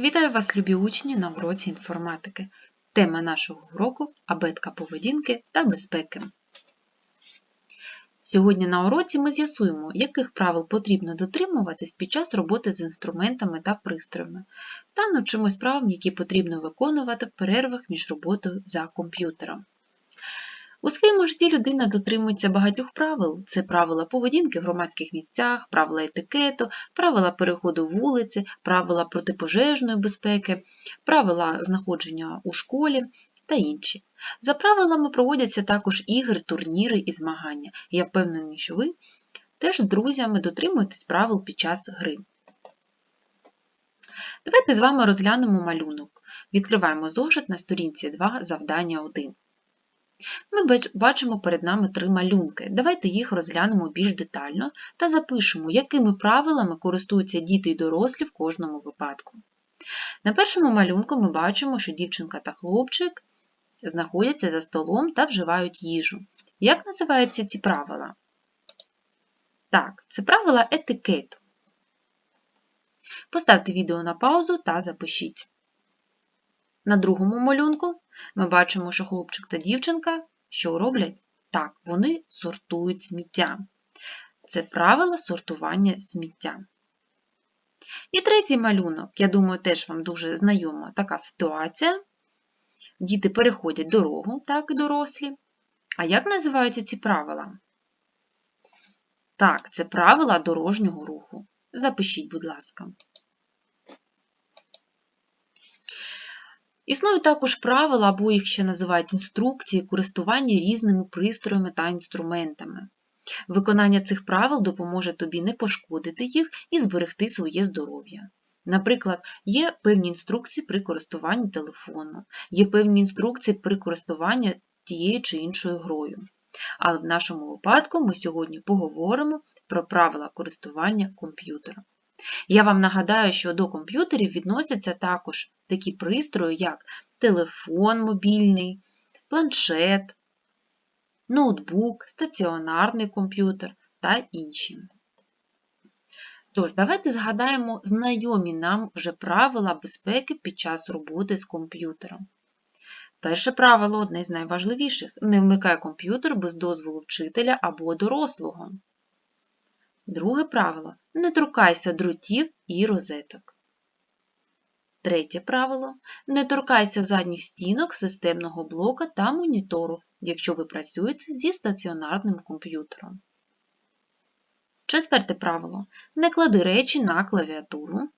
Вітаю вас, любі учні, на уроці інформатики. Тема нашого уроку – абетка поведінки та безпеки. Сьогодні на уроці ми з'ясуємо, яких правил потрібно дотримуватись під час роботи з інструментами та пристроями, та навчимось справам, які потрібно виконувати в перервах між роботою за комп'ютером. У своєму житті людина дотримується багатьох правил: це правила поведінки в громадських місцях, правила етикету, правила переходу вулиці, правила протипожежної безпеки, правила знаходження у школі та інші. За правилами проводяться також ігри, турніри і змагання. Я впевнений, що ви теж з друзями дотримуєтесь правил під час гри. Давайте з вами розглянемо малюнок. Відкриваємо зошит на сторінці 2, завдання 1. Ми бачимо перед нами три малюнки. Давайте їх розглянемо більш детально та запишемо, якими правилами користуються діти й дорослі в кожному випадку. На першому малюнку ми бачимо, що дівчинка та хлопчик знаходяться за столом та вживають їжу. Як називаються ці правила? Так, це правила етикету. Поставте відео на паузу та запишіть. На другому малюнку ми бачимо, що хлопчик та дівчинка що роблять? Так, вони сортують сміття. Це правила сортування сміття. І третій малюнок, я думаю, теж вам дуже знайома така ситуація. Діти переходять дорогу, так і дорослі. А як називаються ці правила? Так, це правила дорожнього руху. Запишіть, будь ласка. Існують також правила, або їх ще називають інструкції користування різними пристроями та інструментами. Виконання цих правил допоможе тобі не пошкодити їх і зберегти своє здоров'я. Наприклад, є певні інструкції при користуванні телефону, є певні інструкції при користуванні тією чи іншою грою. Але в нашому випадку ми сьогодні поговоримо про правила користування комп'ютером. Я вам нагадаю, що до комп'ютерів відносяться також такі пристрої, як телефон мобільний, планшет, ноутбук, стаціонарний комп'ютер та інші. Тож, давайте згадаємо знайомі нам вже правила безпеки під час роботи з комп'ютером. Перше правило одне з найважливіших не вмикай комп'ютер без дозволу вчителя або дорослого. Друге правило не торкайся дротів і розеток. Третє правило не торкайся задніх стінок системного блока та монітору, якщо ви працюєте зі стаціонарним комп'ютером. Четверте правило не клади речі на клавіатуру.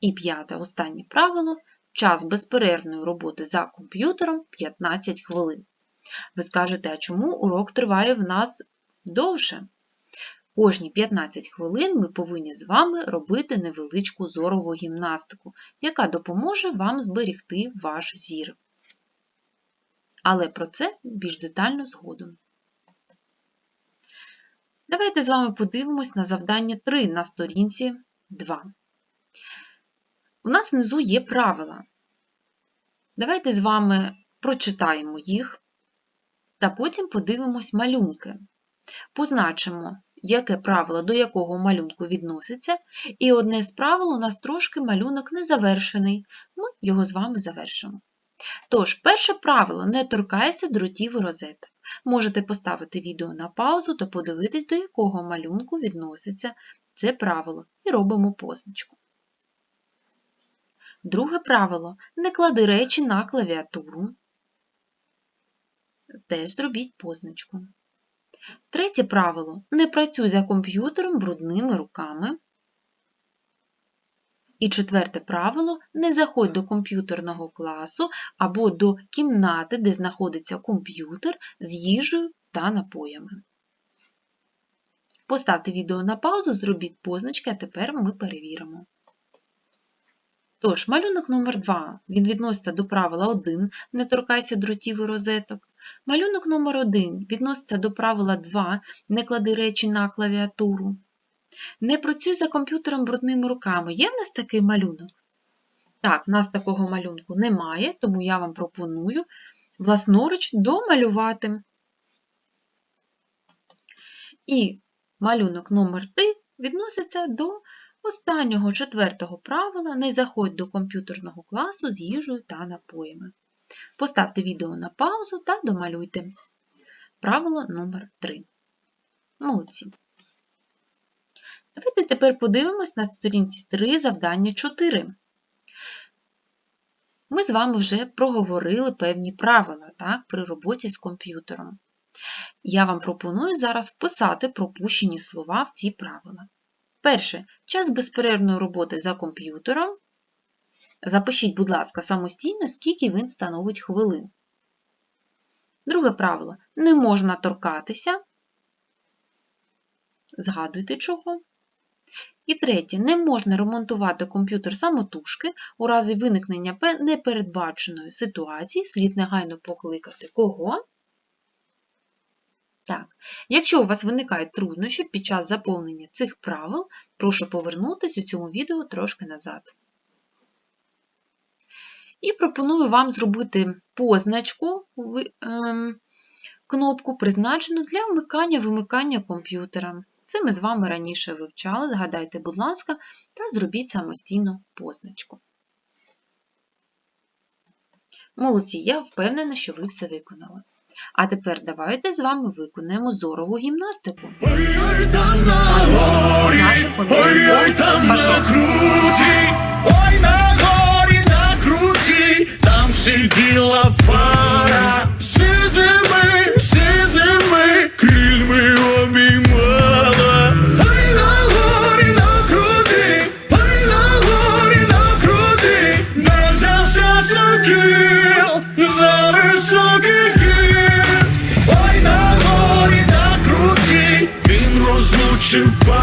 І п'яте останнє правило час безперервної роботи за комп'ютером 15 хвилин. Ви скажете, а чому урок триває в нас довше? Кожні 15 хвилин ми повинні з вами робити невеличку зорову гімнастику, яка допоможе вам зберегти ваш зір. Але про це більш детально згодом. Давайте з вами подивимось на завдання 3 на сторінці 2. У нас внизу є правила. Давайте з вами прочитаємо їх та потім подивимось малюнки. Позначимо яке правило до якого малюнку відноситься, і одне з правил у нас трошки малюнок не завершений. Ми його з вами завершимо. Тож, перше правило не торкайся дротів і розеток. Можете поставити відео на паузу та подивитись, до якого малюнку відноситься це правило, і робимо позначку. Друге правило не клади речі на клавіатуру. Теж зробіть позначку. Третє правило не працюй за комп'ютером брудними руками. І четверте правило не заходь до комп'ютерного класу або до кімнати, де знаходиться комп'ютер з їжею та напоями. Поставте відео на паузу, зробіть позначки, а тепер ми перевіримо. Тож, малюнок номер 2 він відноситься до правила 1 не торкайся дротів і розеток. Малюнок номер 1 відноситься до правила 2 не клади речі на клавіатуру. Не працюй за комп'ютером брудними руками. Є в нас такий малюнок? Так, в нас такого малюнку немає, тому я вам пропоную власноруч домалювати. І малюнок номер 3 відноситься до останнього четвертого правила не заходь до комп'ютерного класу з їжею та напоями. Поставте відео на паузу та домалюйте. Правило номер 3. Молодці. Давайте тепер подивимось на сторінці 3 завдання 4. Ми з вами вже проговорили певні правила так, при роботі з комп'ютером. Я вам пропоную зараз вписати пропущені слова в ці правила. Перше. Час безперервної роботи за комп'ютером. Запишіть, будь ласка, самостійно, скільки він становить хвилин. Друге правило. Не можна торкатися. Згадуйте чого. І третє. Не можна ремонтувати комп'ютер самотужки. У разі виникнення непередбаченої ситуації слід негайно покликати кого? Так, якщо у вас виникають труднощі під час заповнення цих правил, прошу повернутися у цьому відео трошки назад. І пропоную вам зробити позначку, ем, кнопку, призначену для вмикання-вимикання комп'ютера. Це ми з вами раніше вивчали, згадайте, будь ласка, та зробіть самостійно позначку. Молодці, я впевнена, що ви все виконали. А тепер давайте з вами виконаємо зорову гімнастику. Ой-ой, там на горі, ой-ой, там на круті, ой, на на круті, там сиділа пара, сизими, сизими, крильми обіймала. Ой, на горі, на круті, ой, на горі, на круті, не взявся сокіл за високий гір. Ой, на горі, на круті, він розлучив пару.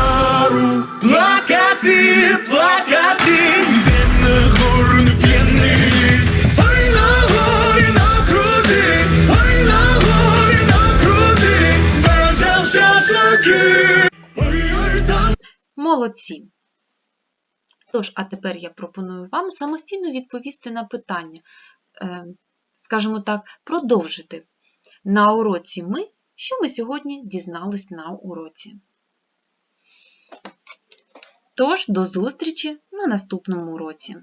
Молодці! Тож, а тепер я пропоную вам самостійно відповісти на питання, Е, скажімо так, продовжити на уроці ми, що ми сьогодні дізнались на уроці. Тож, до зустрічі на наступному уроці.